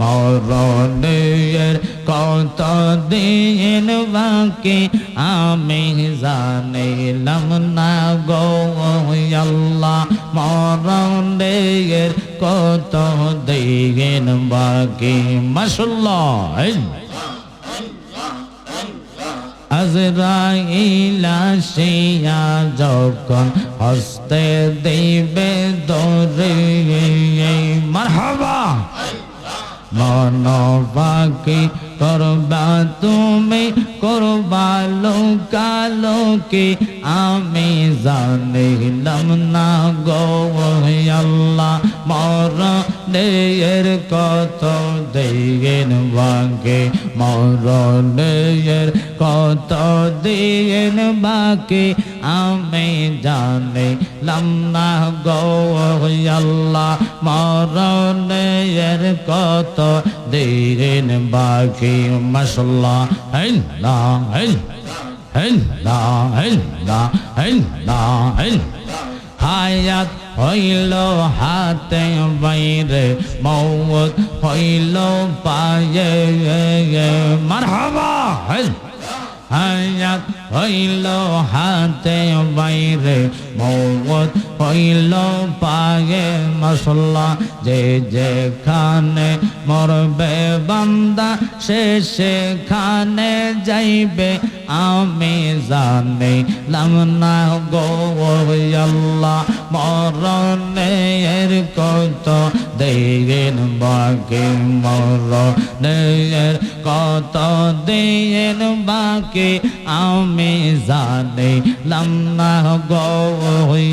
মরণের কত দিন বাকি? আমি জানিলাম না গো আল্লাহ, মরণের কত দিন বাকি? মাসাল্লাহ আজরাইলা শিয়া যখন হস্তে দিবে দরে মারহাবা। মন পাখি করবা তুমি, করবা লোকালোকে আমি জানিলাম না গো মর দের কত দিন বাকি মর দের কত দিন বাকি। আমি জানিলাম না গো আল্লাহ মরণের কত দিন বাকি মশলা হেল্লা হেল হেল্লা হেল্লা হেল্লা হেল হায়াত হইল হাতে বাইরে মৌত হইল পায়ে মারহাবা হেল হায়াত হইল হাতে বাইরে মৌত হইল পায়ে মশলা যে যেখানে মরবে বান্দা, সে সেখানে যাইবে। আমি জানি লাম না গো আল্লাহ মরণের কত দিন বাকি মরণের কত দিন বাকি। আমি জানি লাম না গো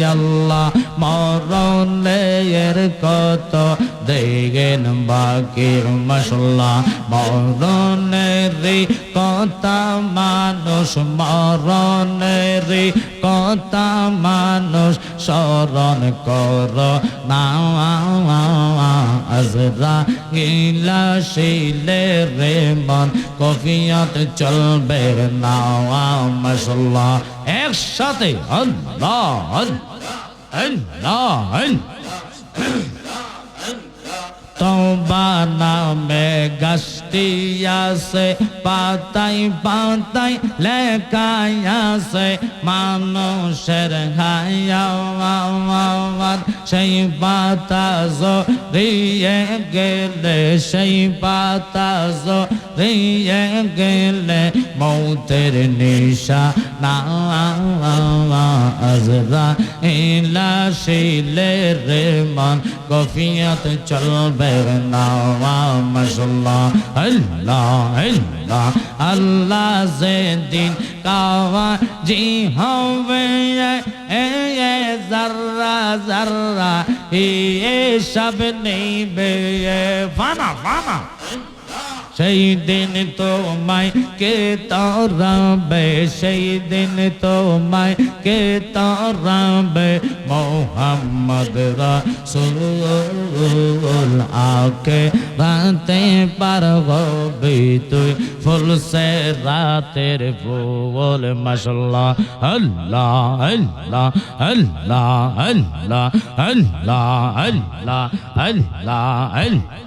আল্লাহ মরণের কত দিন বাকি মশলা মরণের কথা মানুষ মরণের কথা মানুষ, স্মরণ কর না আজরা গিলা শিলে রে মন, কফিয়ত চলবে না মশলা একসাথে আল্লাহ আল্লাহ আল্লাহ। তোমা নামে গাছটি আছে পাতাই পাতাই লেখাই আছে মানুষের হায়ার সেই পাতা দিয়ে গেলে সেই পাতা জড়িয়ে গেলে মৌতের নিশা না আজরা ইলা শিলে রে মন গফিয়ত চলবে নামাশাল্লাহ আল্লাহ আল্লাহ আল্লাহ যে দিন কাওয়া জি হবে জাররা জাররা এ সব নেবে ফানা ফানা সেই দিন তোমায় কে তারাবে সেই দিন তোমায় কে তারাবে, মোহাম্মদ রাসূল। আকে রাতে পার হবি তুই, ফুল সে রাতের ফুল, মাশাল্লাহ আল্লাহ আল্লাহ আল্লাহ আল্লাহ আল্লাহ আল্লাহ আল্লাহ আল্লাহ।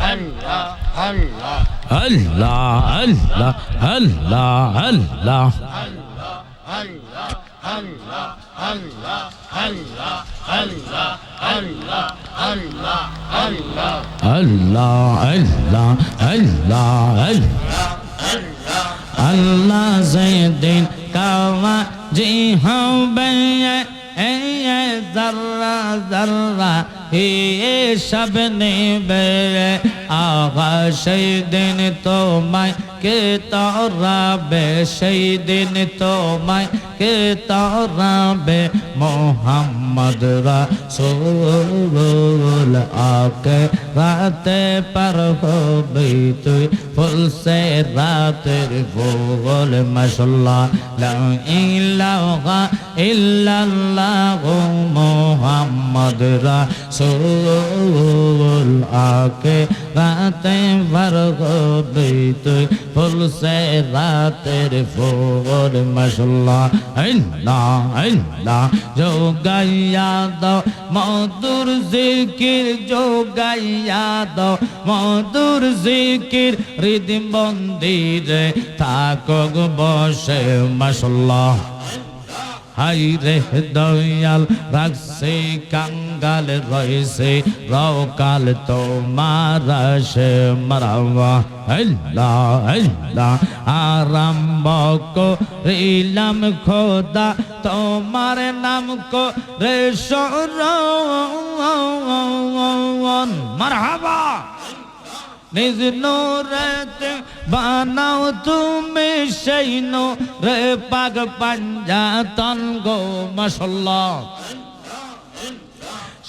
الله الله الله الله الله الله الله الله الله الله الله الله الله الله الله الله الله زيد كوا جي هو بي ذرة ذرة. ही सब निबे আগা সেই দিন তোমায় কে তরাবে? সেই দিন তোমায় কে তরাবে? মোহাম্মদ রাসূল, আকে রাতে पर হবে তুই, ফুল সে রাতের ফুল মাশাল্লাহ লা ইলাহা ইল্লাল্লাহ মোহাম্মদ রাসূল, আকে রাতে पर হবে তুই ফুল সে রাতের ফুল মাশাল্লাহ আল্লাহ আল্লাহ जो गाया दो मधुर जिकिर जो गाया दो মধুর জিকির হৃদিম মন্দিরে থাকক বসে মাসাল্লাহ হাই রে দয়াল রাখছে কাঙ্গাল রয়েছে রকাল তোমার সে মারাওয়া। আল্লাহ আল্লাহ আরম্ভ করিলাম খোদা, তোমার নাম কো রে সরণ মারহাবা! নিজ নোরেতে বানাও তুমি সেই নো রে পাগ পাঞ্জাতন গো মশল্লা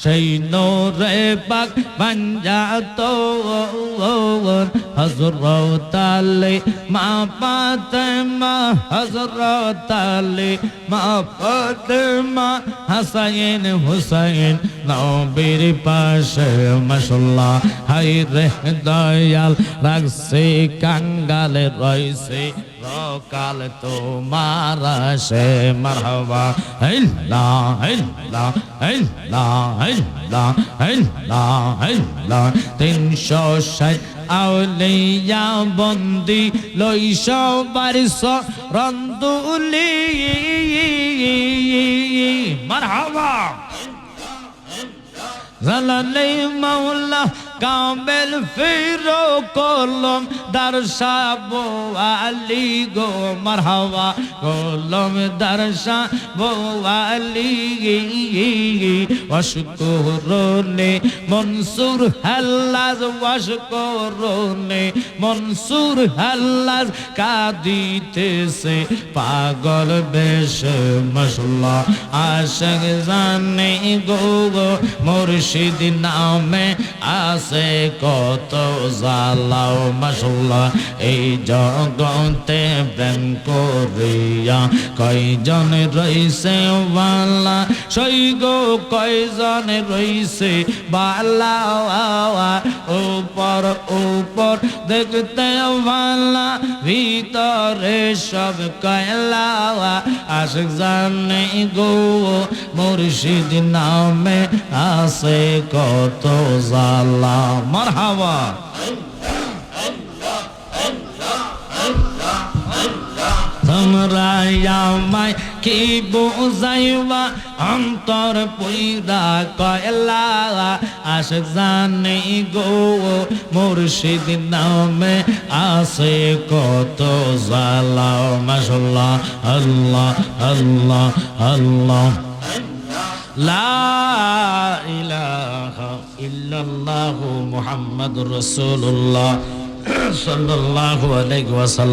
সেই নোরে পাক পাঞ্জাত হজরত আলী, মা পাতেমা হজরত আলী, মা পাতেমা হাসাইন হুসাইন, নবীর পাশে মশল্লা হাই রে দয়াল, রাখছে, কাঙ্গালে রয়েছে। রকাল তোমার সে মারহবা। হিল্লা হিল্লা হিল্লা হিল্লা হিল্লা হিল্লা। তিনশো ষাট আউলিয়া বন্দি লইশ বারিশ রন্দুলি। মারহাবা। জালালে মাওলা কামেল ফিরো কলম দর্শা বো আলী গো, মারহাবা কলম দর্শা বো আলী ওয়াশকুরুনি মনসুর হাল্লাজ, ওয়াশকুরুনি মনসুর হাল্লাজ কাদিতেছে পাগল বেশ মশলা। আশক জানে গো মুর্শিদ নামে আছে কত জালাও মশলা এই জগতে প্রেম করিয়া কয়জন রইছে বালা? সই গো কয়জন রইছে বালা? উপর উপর দেখতে বালা ভিতরে সব কয়লা আশক জানে গো মুর্শিদ নামে আছে কত জালা মারহাবা তোমরা আমায় কি বুঝাইবা অন্তর পুইরা কয়লা আশক জানে গো মুর্শিদ নামে আছে কত জালা মাশাল্লাহ আল্লাহ আল্লাহ আল্লাহ। সাল্লাল্লাহু আলাইহি ওয়াসাল্লাম।